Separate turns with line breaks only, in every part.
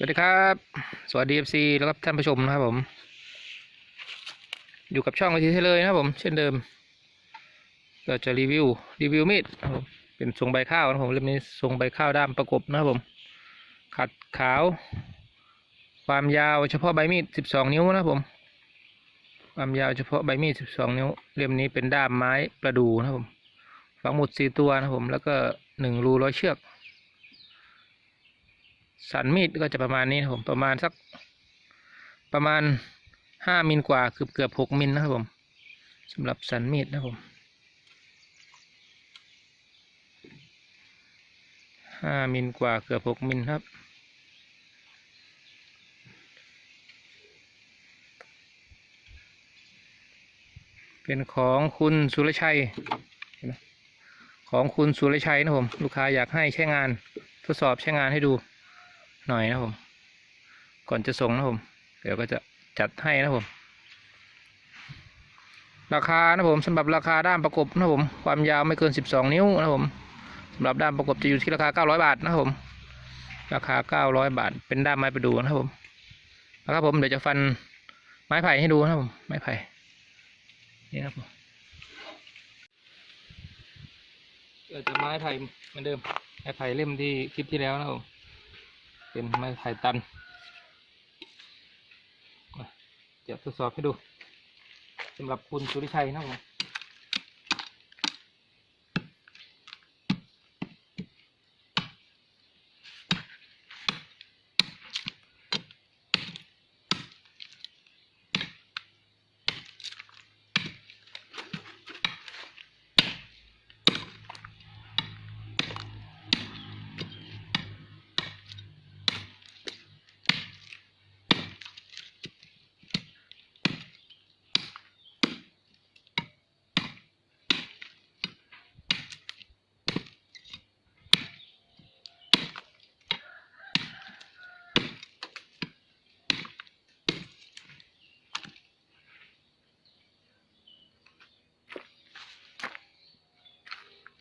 สวัสดีครับ สวัสดีเอฟซีแล้วก็ท่านผู้ชมนะครับผม อยู่กับช่องวิธีเทเลยนะครับผม เช่นเดิม ก็จะรีวิวรีวิวมีดนะครับผมเป็นทรงใบข้าวนะครับผมเล่มนี้ทรงใบข้าวด้ามประกบนะครับผม ขัดขาว ความยาวเฉพาะใบมีด12นิ้วนะครับผม ความยาวเฉพาะใบมีด12นิ้ว เล่มนี้เป็นด้ามไม้ประดูนะครับผม ฝังหมุดสี่ตัวนะครับผม แล้วก็หนึ่งรูร้อยเชือก สันมีดก็จะประมาณนี้ครับผมประมาณสักประมาณห้ามิลกว่าเกือบเกือบหกมิลนะครับผมสำหรับสันมีดนะครับผมห้ามิลกว่าเกือบหกมิลครับ เป็นของคุณสุรชัย ของคุณสุรชัยนะครับผม ลูกค้าอยากให้ใช้งานทดสอบใช้งานให้ดู หน่อยนะผม ก่อนจะส่งนะผม เดี๋ยวก็จะจัดให้นะผม ราคานะผมสำหรับราคาด้ามประกบนะผม ความยาวไม่เกิน 12 นิ้วนะผมสำหรับด้ามประกบจะอยู่ที่ราคา 900 บาทนะผม ราคา 900 บาท เป็นด้ามไม้ประดูนะครับผมนะครับผมเดี๋ยวจะฟันไม้ไผ่ให้ดูนะครับผมไม้ไผ่นี่นะครับผมก็จะไม้ไผ่เหมือนเดิมไม้ไผ่เล่มที่คลิปที่แล้วนะครับผม เป็นไม้ไผ่ตันมาเดี๋ยวทดสอบให้ดูสำหรับคุณสุริชัยนะครับ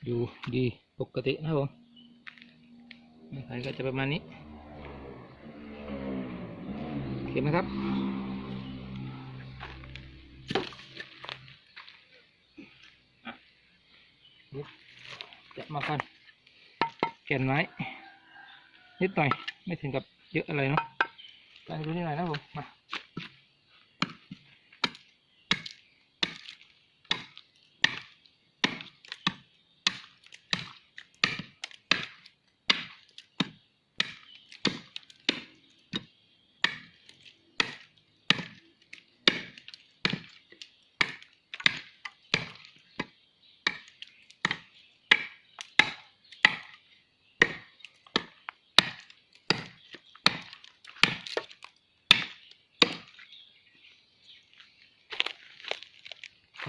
ผมดูดีปกตินะครับผมไม้ไผ่ก็จะประมาณนี้เห็นไหมครับอะนี่จะมากันแก่นไม้นิดหน่อย ไม่ถึงกับเยอะอะไรเนาะไปดูนี่หน่อยนะบผม มา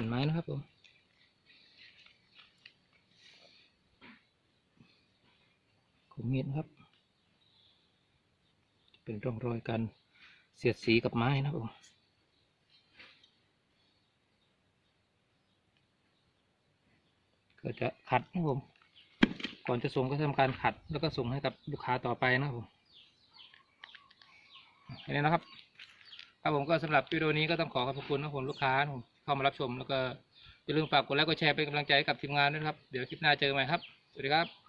นไม้นะครับผมขมีดนครับ เป็นร่องรอยการเสียดสีกับไม้นะครับผมก็จะขัดนะครับผม ก่อนจะส่งก็ทำการขัดแล้วก็ส่งให้กับลูกค้าต่อไปนะครับผมแค่นี้นะครับ ครับผมก็สำหรับวิดีโอนี้ก็ต้องขอขอบคุณนะครับผมลูกค้าเข้ามารับชมแล้วก็อย่าลืมฝากกดไลค์กดแชร์เป็นกำลังใจให้กับทีมงานด้วยครับ เดี๋ยวคลิปหน้าเจอกันใหม่ครับ สวัสดีครับ